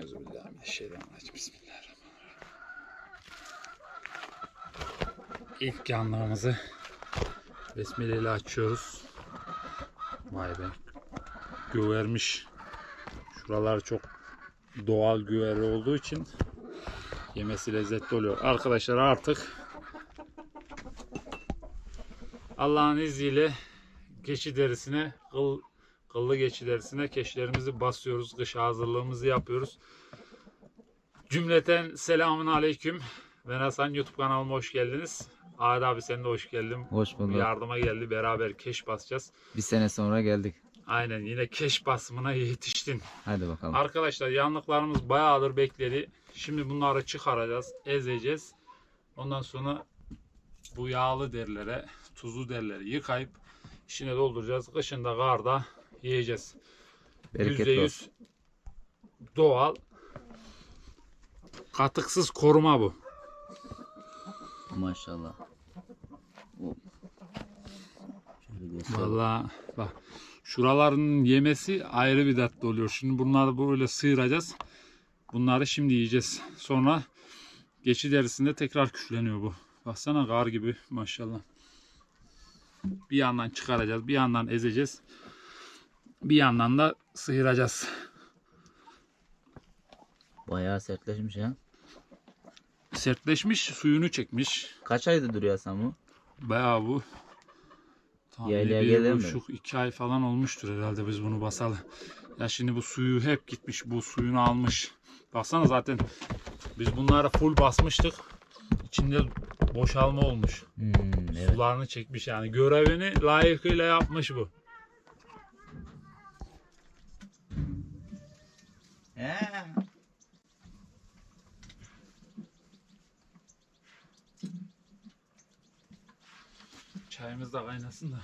Euzubillahimineşşeytanirracim. Bismillahirrahmanirrahim. İlk yanlarımızı Besmele ile açıyoruz. Vay be. Güvermiş. Şuralar çok doğal güveri olduğu için yemesi lezzetli oluyor. Arkadaşlar artık Allah'ın izniyle keçi derisine kıl, kıllı keçi derisine keşlerimizi basıyoruz. Kış hazırlığımızı yapıyoruz. Cümleten selamun aleyküm. Ben Hasan YouTube kanalıma hoş geldiniz. Ahmet abi sen de hoş geldin. Hoş bulduk. Yardıma geldi. Beraber keş basacağız. Bir sene sonra geldik. Aynen yine keş basımına yetiştin. Hadi bakalım. Arkadaşlar yanlıklarımız bayağıdır bekledi. Şimdi bunları çıkaracağız, ezeceğiz. Ondan sonra bu yağlı derlere, tuzlu derleri yıkayıp içine dolduracağız. Kışında karda yiyeceğiz. Bereketli olsun. %100 doğal katıksız koruma bu. Maşallah. Vallahi bak şuraların yemesi ayrı bir tatlı oluyor. Şimdi bunları böyle sıyıracağız. Bunları şimdi yiyeceğiz. Sonra geçi derisinde tekrar küfleniyor bu. Baksana kar gibi maşallah. Bir yandan çıkaracağız, bir yandan ezeceğiz. Bir yandan da sıyıracağız. Bayağı sertleşmiş ya. Sertleşmiş, suyunu çekmiş. Kaç ayda duruyor Hasan bu? Bayağı bu. Tahmini Yaylaya bir buçuk, iki ay falan olmuştur herhalde biz bunu basalı. Ya şimdi bu suyu hep gitmiş. Bu suyunu almış. Baksana zaten biz bunları full basmıştık. İçinde boşalma olmuş. Hmm, evet. Sularını çekmiş yani. Görevini layıkıyla yapmış bu. He. Çayımız da kaynasın da.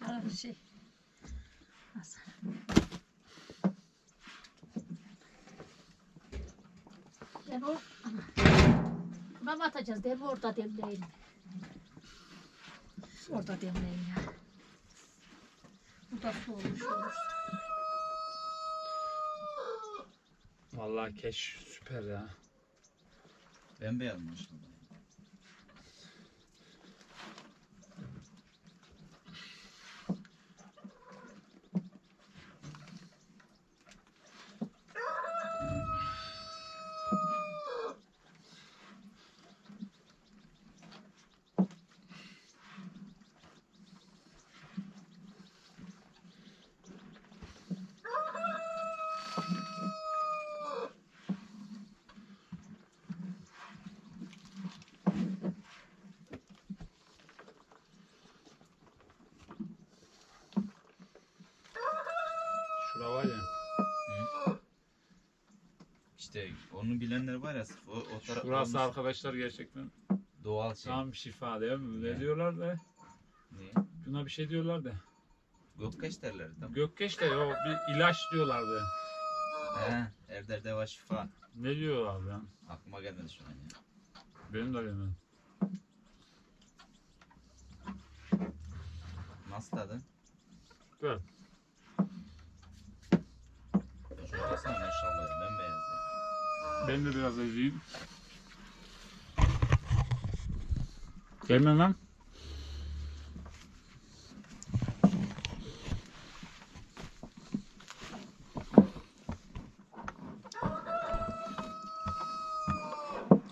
Ara bir şey. Hasan. Ben o... Buna mı atacağız mi? Orada demleyin. Orada demleyin ya. Burada su olmuş olur. Vallahi keş süper ya. Bembeyaz maşallah. Şura var ya. İşte onu bilenler var ya sırf o, o taraf Şurası olmuş arkadaşlar gerçekten doğal şey. tam şifa değil mi? Ne Yani. diyorlar da? Niye? Buna bir şey diyorlar da. Gökkeş derler mi? Gökkeş de yok bir ilaç diyorlardı. He. Her derde var şifa. Ne diyorlar ya? Aklıma gelmedi şu an ya. Benim de bilmem. Nasıl tadı? Güzel. Şuna baksana maşallah. Ben de biraz ezeyim. Gelme lan.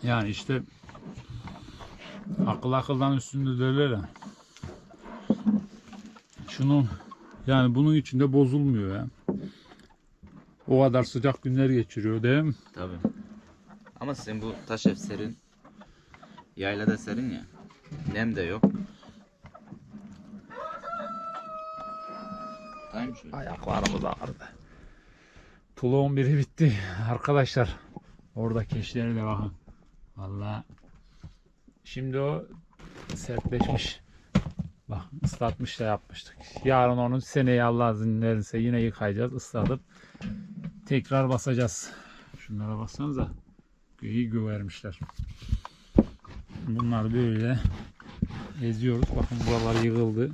Yani işte akıl akıldan üstünde derler ya. Şunun yani bunun içinde bozulmuyor ya. O kadar sıcak günler geçiriyor değil mi? Tabii. Ama sen bu taş ev serin. Yaylada serin ya. Nem de yok. Tutayım şöyle. Ayaklarımız ağrıdı. Tuluğun biri bitti arkadaşlar. Orada keşleri de bakın. Vallahi şimdi o sertleşmiş. Bak ıslatmış da yapmıştık. Yarın onu seneye Allah izin yine yıkayacağız. ıslatıp tekrar basacağız. Şunlara baksanıza. İyi güvermişler. Bunlar böyle eziyoruz. Bakın buralar yığıldı.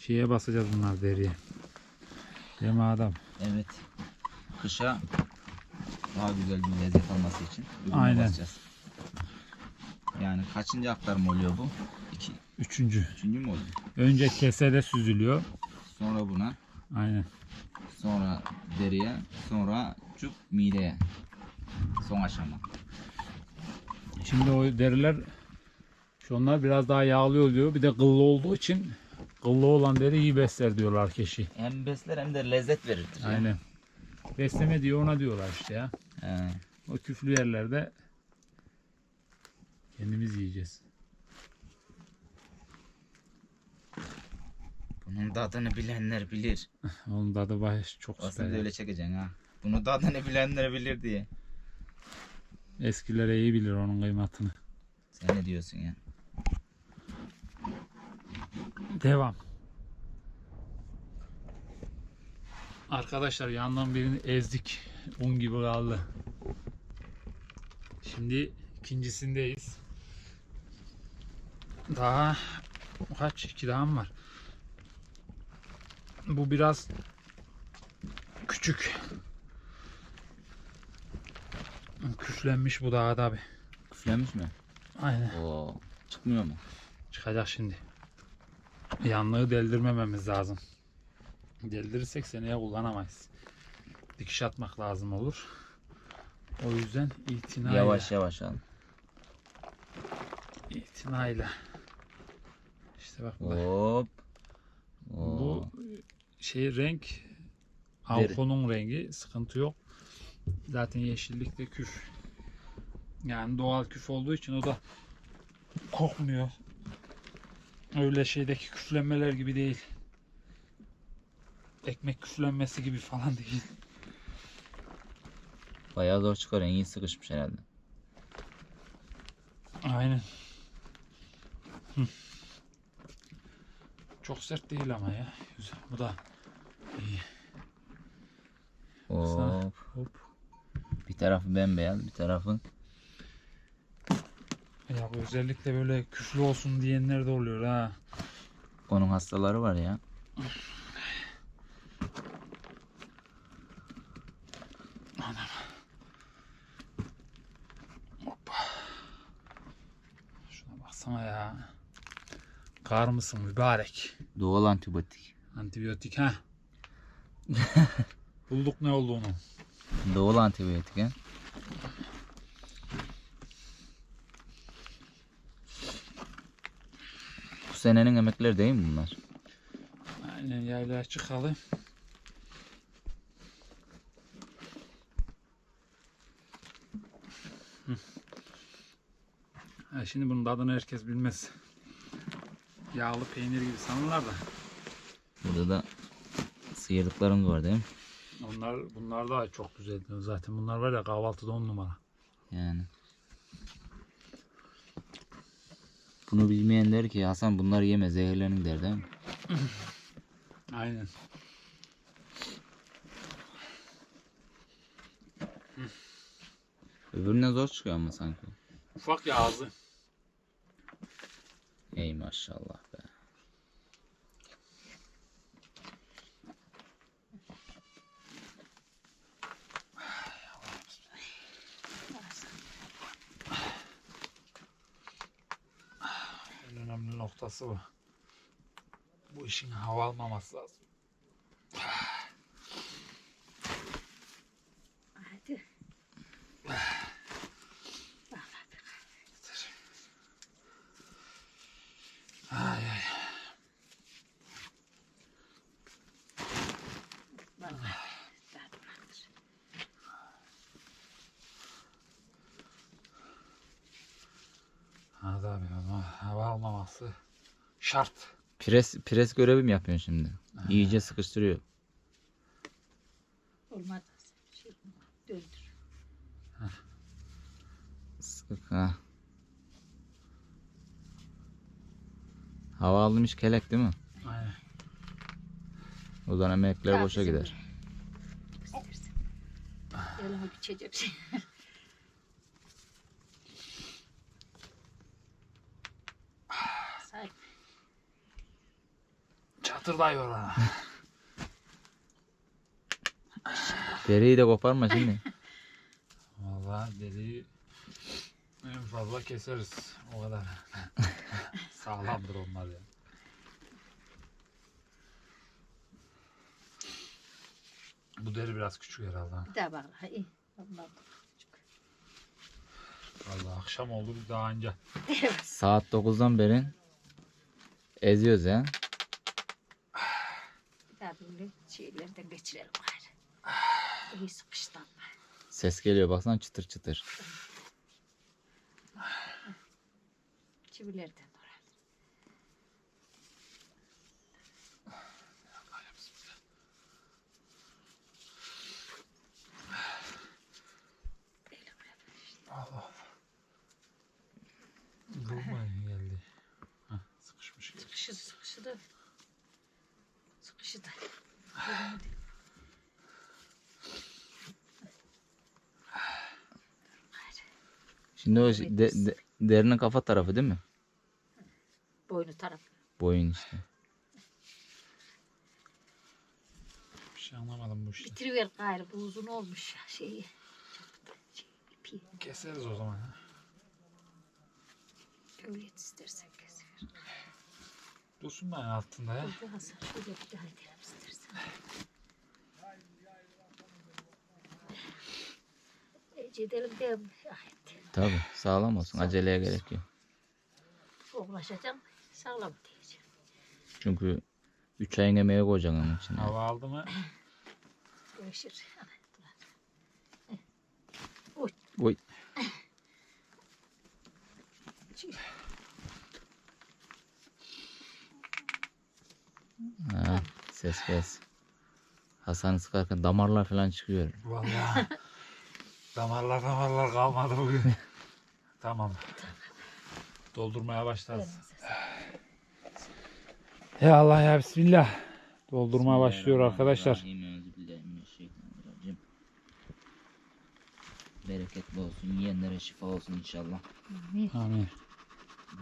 Şeye basacağız bunlar deriye. Değil mi adam? Evet. Kışa daha güzel bir lezzet alması için ürüne Aynen. basacağız. Yani kaçıncı aktarma oluyor bu? İki, Üçüncü. üçüncü mü oluyor? Önce kesede süzülüyor. Sonra buna, Aynen. sonra deriye, sonra çup mideye. Son aşama. Şimdi o deriler şunlar biraz daha yağlı oluyor. Bir de kıllı olduğu için kıllı olan deri iyi besler diyorlar keşi. Hem besler hem de lezzet verir. Aynen. Besleme diyor ona diyorlar işte ya. He. O küflü yerlerde kendimiz yiyeceğiz. Bunun tadını bilenler bilir. Onun tadı baş çok süper. Aslında ya. öyle çekeceksin ha. Bunu tadını bilenler bilir diye. Eskilere iyi bilir onun kıymetini. Sen ne diyorsun ya? Devam. Arkadaşlar yandan birini ezdik. Un gibi kaldı. Şimdi ikincisindeyiz. Daha kaç? iki daha mı var? Bu biraz küçük. Küflenmiş bu daha da abi. Küflenmiş mi? Aynen. Oo. Çıkmıyor mu? Çıkacak şimdi. Yanlığı deldirmememiz lazım. Deldirirsek seneye kullanamayız. Dikiş atmak lazım olur. O yüzden itinayla, Yavaş yavaş al. itinayla. İşte bak bu, Hop. Bu şey renk Alkon'un rengi sıkıntı yok. Zaten yeşillik de küf. Yani doğal küf olduğu için o da kokmuyor. Öyle şeydeki küflenmeler gibi değil. Ekmek küflenmesi gibi falan değil. Bayağı zor çıkarıyor. İyi sıkışmış herhalde. Aynen. Hı. Çok sert değil ama ya. Güzel. Bu da iyi. Hop. Hop. Bir tarafı bembeyaz, bir tarafı Ya bu özellikle böyle küflü olsun diyenler de oluyor ha. onun hastaları var ya. Şuna baksana ya. Kar mısın mübarek? Doğal antibiyotik. Antibiyotik ha. Bulduk ne olduğunu. Doğal antibiyotik. Bu senenin emekleri değil mi bunlar? Aynen yaylaya. Ha, şimdi bunun tadını herkes bilmez. Yağlı peynir gibi sanırlar da. Burada da sıyırdıklarımız var değil mi? Onlar bunlar da çok güzel. Zaten bunlar var ya kahvaltıda on numara. Yani. Bunu bilmeyen der ki Hasan bunları yeme zehirlenin der değil mi? Aynen. Öbürüne zor çıkıyor ama sanki. Ufak ya ağzı. Ey maşallah be. En önemli noktası bu. Bu işin hava almaması lazım. Hadi. Ay ay. Hadi abi ama hava almaması şart. Pres, pres görevi mi yapıyorsun şimdi? İyice sıkıştırıyor. Olmaz. Şey, döndür. Sık ha. Hava almış kelek değil mi? Aynen. O zaman emekler boşa gider. Elimi küçecek şey. Say. Çatırdayıyor ona. Deriyi de koparma şimdi. Vallahi deriyi en fazla keseriz. O kadar. Sağlamdır onlar ya. Bu deri biraz küçük herhalde. ha. Bir daha bak. iyi. Onlar da küçük. Vallahi akşam oldu bir daha anca. Saat 9'dan beri eziyoruz ya. Şeylerden geçirelim gayrı. İyi sıkıştım. Ses geliyor baksana çıtır çıtır. Çivilerden oraya. Vurma geldi. Heh, sıkışmış. gibi. Sıkışı sıkışı da. Sıkışı da. Şimdi o de, de- derinin kafa tarafı değil mi? Boynu taraf. Boyun işte. Bir şey anlamadım bu işte. Bitiriver gayrı. Bu uzun olmuş ya şeyi. Şey, ipi. Keseriz o zaman. ha. Öyle istersen kesiver. Dursun ben altında ya. Burada Hasan şöyle bir daha Tabi sağlam olsun. Aceleye gerek yok. Uğraşacağım. Sağlam diyeceğim. Çünkü 3 ayın emeği koyacaksın onun için. Hava aldı mı? Görüşür. Oy. Ha, ses kes. Hasan'ı sıkarken damarlar falan çıkıyor. Vallahi damarlar damarlar kalmadı bugün. tamam. Doldurmaya başlarız. Ya Allah ya Bismillah. Doldurmaya başlıyor arkadaşlar. Bismillahirrahmanirrahim. Bereketli olsun, yiyenlere şifa olsun inşallah. Amin.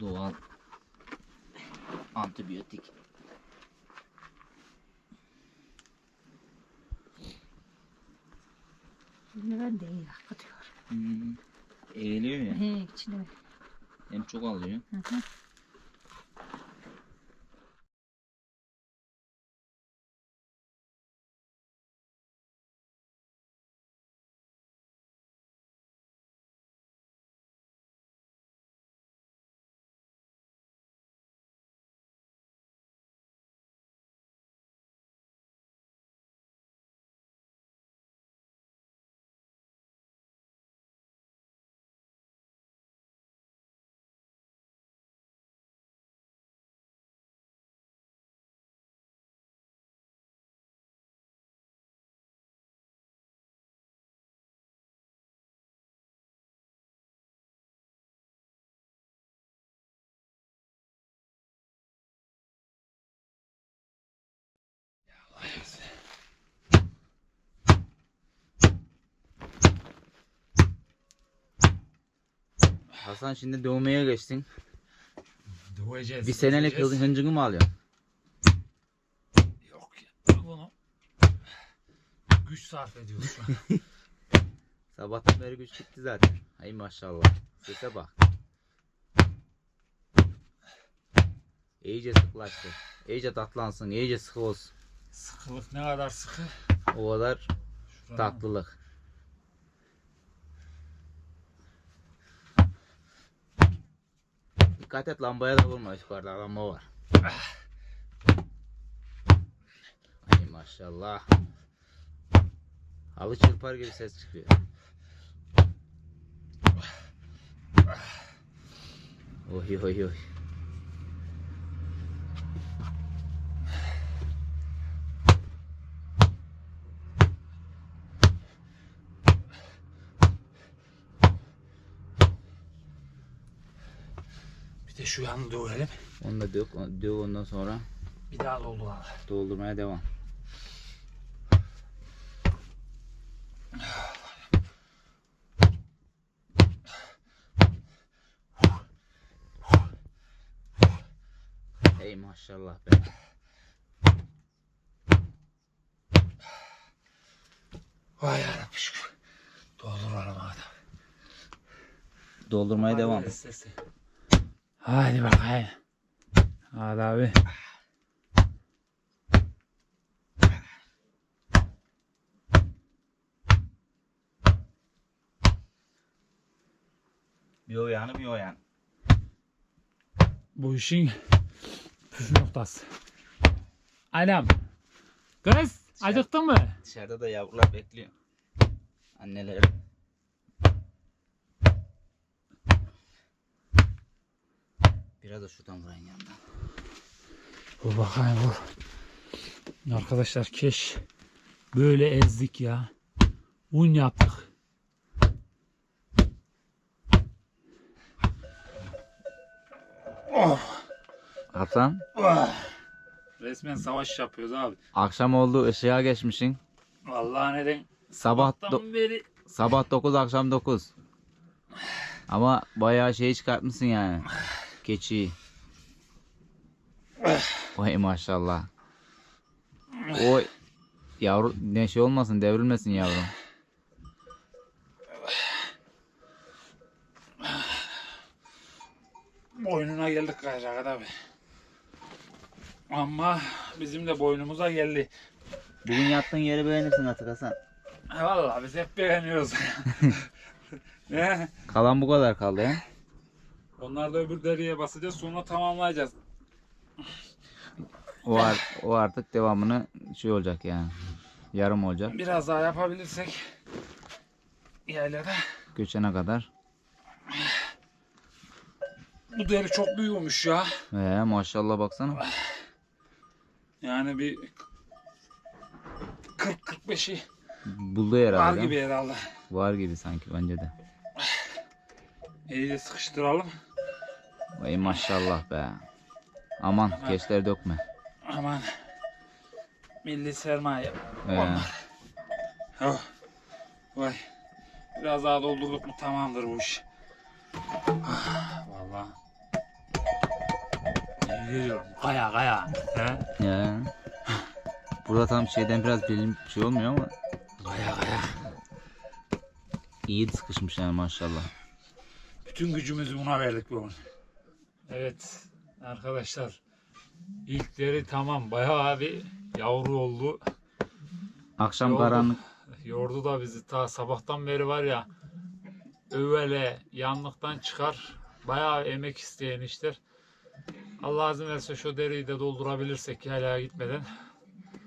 Doğal antibiyotik. Şimdi ben de iyi akıtıyor. Hmm. Eğiliyor ya, He içine. hem çok alıyor. Hı hı. Hasan şimdi dövmeye geçtin. Döveceğiz. Bir senelik döveceğiz. hıncını mı alıyorsun? Yok ya bunu güç sarf ediyoruz şu an. Sabahtan beri güç gitti zaten. Hay maşallah. Sese bak. İyice sıklaştı. İyice tatlansın. iyice sıkı olsun. Sıkılık ne kadar sıkı. O kadar Şuradan tatlılık. Dikkat et lambaya da vurma. Yukarıda lamba var. Hay maşallah. Halı çırpar gibi ses çıkıyor. Oy oy oy. De şu yanı dövelim. Onu da dök, dök ondan sonra Bir daha dolduralım. doldurmaya devam. Hey maşallah be. Vay yarabbim şükür. Dolduralım hadi. Doldurmaya devam. Hadi sesi. Hadi bakayım. Hadi abi. Bir o yanı bir o yanı. Bu işin püf noktası. Anam. Kız acıktın mı? Dışarıda da yavrular bekliyor. Anneleri. Biraz da şuradan vurayım yandan. Vur bakayım vur. Arkadaşlar keş böyle ezdik ya. Un yaptık. Hasan Resmen savaş yapıyoruz abi. akşam oldu ışığa geçmişsin. Vallahi neden? Sabah do- beri sabah 9 akşam 9. Ama bayağı şey çıkartmışsın yani. Keçi. Vay maşallah. O yavru ne şey olmasın devrilmesin yavrum. boynuna geldik Kayrakat abi. Ama bizim de boynumuza geldi. Bugün yattığın yeri beğenirsin artık Hasan. Vallahi biz hep beğeniyoruz. ne? Kalan bu kadar kaldı ya. Onlar da öbür deriye basacağız sonra tamamlayacağız. O, ar- o artık devamını şey olacak yani. Yarım olacak. Biraz daha yapabilirsek yaylada. Göçene kadar. Bu deri çok büyümüş ya. Ee, maşallah baksana. Yani bir 40-45'i Buldu var herhalde. gibi herhalde. Var gibi sanki bence de. İyice sıkıştıralım. Vay maşallah be. Aman keçleri dökme. Aman. Milli sermaye. Ee, Onlar. Oh. Vay. Biraz daha doldurduk mu tamamdır bu iş. Ah, geliyorum. Kaya kaya. He? ya. Burada tam şeyden biraz bilim şey olmuyor ama Kaya kaya. iyi sıkışmış yani maşallah. Bütün gücümüzü buna verdik bugün. Evet arkadaşlar. İlkleri tamam. Bayağı bir yavru oldu. Akşam Yordu. karanlık Yordu da bizi ta sabahtan beri var ya övele yanlıktan çıkar. Bayağı emek isteyen işler. Allah izin verirse şu deriyi de doldurabilirsek yaylaya gitmeden.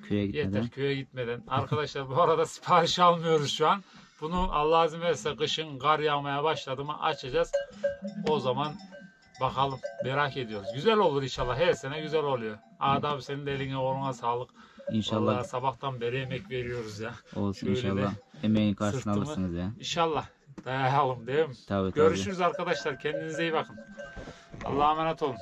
köye gitmeden. Yeter köye gitmeden. Arkadaşlar bu arada sipariş almıyoruz şu an. Bunu Allah izin verirse kışın kar yağmaya başladı mı açacağız. O zaman bakalım merak ediyoruz. Güzel olur inşallah. Her sene güzel oluyor. Abi senin de eline koluna sağlık. İnşallah Vallahi sabahtan beri emek veriyoruz ya. olsun şöyle inşallah. Emeğin karşısına alırsınız ya. İnşallah dayayalım değil mi? Tabii tabii. Görüşürüz arkadaşlar. Kendinize iyi bakın. Allah'a emanet olun.